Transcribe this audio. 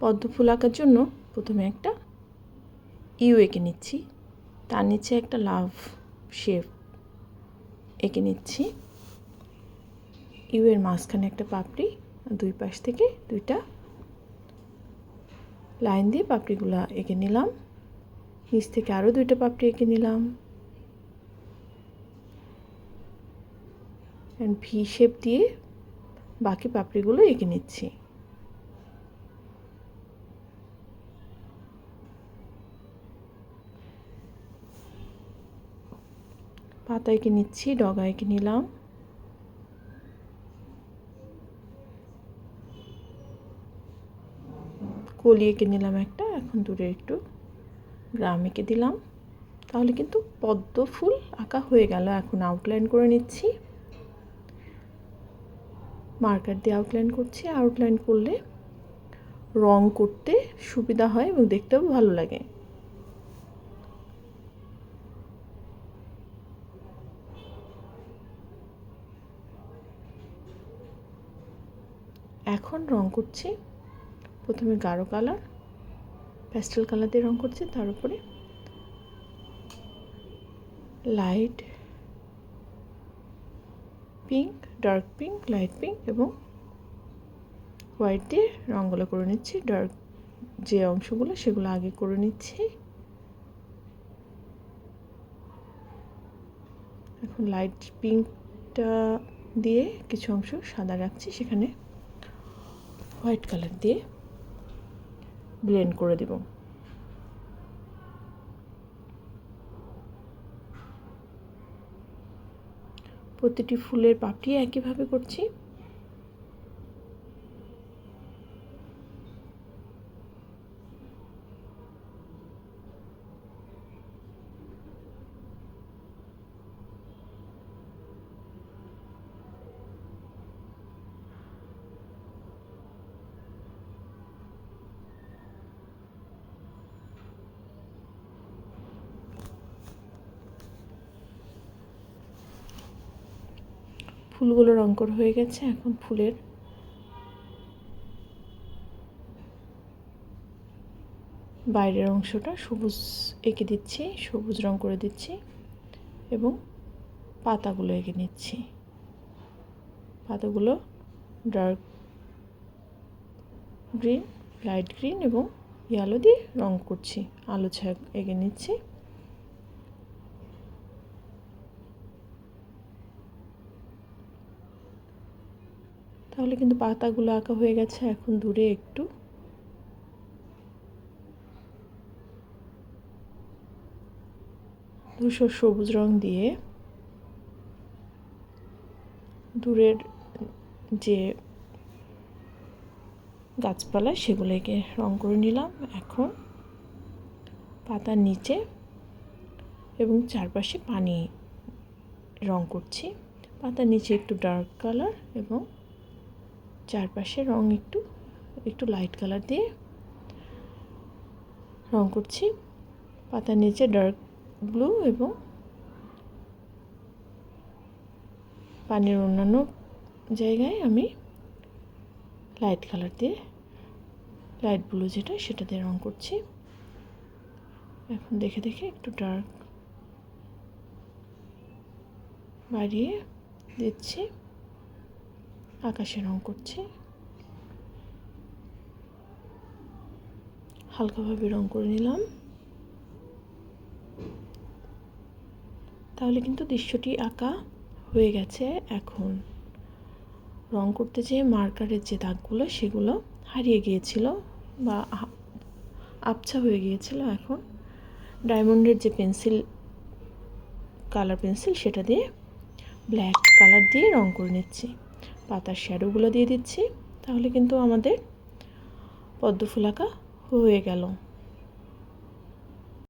পদ্ম ফুল আঁকার জন্য প্রথমে একটা ইউ এঁকে নিচ্ছি। তার নিচে একটা লাভ শেপ এঁকে নিচ্ছি। ইউ এর মাঝখানে একটা পাপড়ি দুই পাশ থেকে দুইটা লাইন দিয়ে পাপড়িগুলো এঁকে নিলাম। নিচ থেকে আরও দুইটা পাপড়ি এঁকে নিলাম। ভি শেপ দিয়ে বাকি পাপড়িগুলো এঁকে নিচ্ছি। পাতা এঁকে নিচ্ছি, ডগা এঁকে নিলাম। কলি এঁকে নিলাম একটা, এখন দূরে একটু গ্রাম এঁকে দিলাম। তাহলে কিন্তু পদ্ম ফুল আঁকা হয়ে গেল, এখন আউটলাইন করে নিচ্ছি। মার্কার দিয়ে আউটলাইন করছি আউটলাইন করলে রং করতে সুবিধা হয় এবং দেখতেও ভালো লাগে। এখন রং করছি। প্রথমে গাঢ় কালার প্যাস্টেল কালার দিয়ে রং করছি, তার উপরে light pink dark pink light pink এবং হোয়াইট দিয়ে রঙগুলো করে নিচ্ছি। ডার্ক যে অংশগুলো, সেগুলো আগে করে নিচ্ছি। এখন লাইট পিঙ্কটা দিয়ে কিছু অংশ সাদা রাখছি, সেখানে হোয়াইট কালার দিয়ে ব্লেন্ড করে দেব। প্রতিটি ফুলের পাপটি একইভাবে করছি। ফুলগুলো রং করা হয়ে গেছে, এখন ফুলের বাইরের অংশটা সবুজ এঁকে দিচ্ছি, সবুজ রং করে দিচ্ছি এবং পাতাগুলো এঁকে নিচ্ছি। পাতাগুলো ডার্ক গ্রিন লাইট গ্রিন এবং ইয়ালো দিয়ে রং করছি। আলো ছায়া এঁকে নিচ্ছি। তাহলে কিন্তু পাতাগুলো আঁকা হয়ে গেছে এখন দূরে একটু। দুশো সবুজ রং দিয়ে দূরের যে গাছপালা সেগুলোকে রং করে নিলাম এখন পাতার নিচে এবং চারপাশে পানি রং করছি। পাতার নিচে একটু ডার্ক কালার এবং চারপাশে রং একটু একটু লাইট কালার দিয়ে রং করছি। পাতার নিচে ডার্ক ব্লু এবং পানির অন্যান্য জায়গায় আমি লাইট কালার দিয়ে লাইট ব্লু যেটা, সেটা দিয়ে রং করছি। এখন দেখে দেখে একটু ডার্ক বাড়িয়ে দিচ্ছি। আকাশে রং করছি। হালকাভাবে রং করে নিলাম। তাহলে কিন্তু দৃশ্যটি আঁকা হয়ে গেছে। এখন রং করতে যেয়ে মার্কারের যে দাগগুলো, সেগুলো হারিয়ে গিয়েছিল বা আবছা হয়ে গিয়েছিল এখন। ডায়মন্ডের যে পেন্সিল, কালার পেন্সিল, সেটা দিয়ে ব্ল্যাক কালার দিয়ে রং করে নিচ্ছি। পাতার শ্যাডোগুলো দিয়ে দিচ্ছি তাহলে কিন্তু আমাদের পদ্ম ফুল আঁকা হয়ে গেল।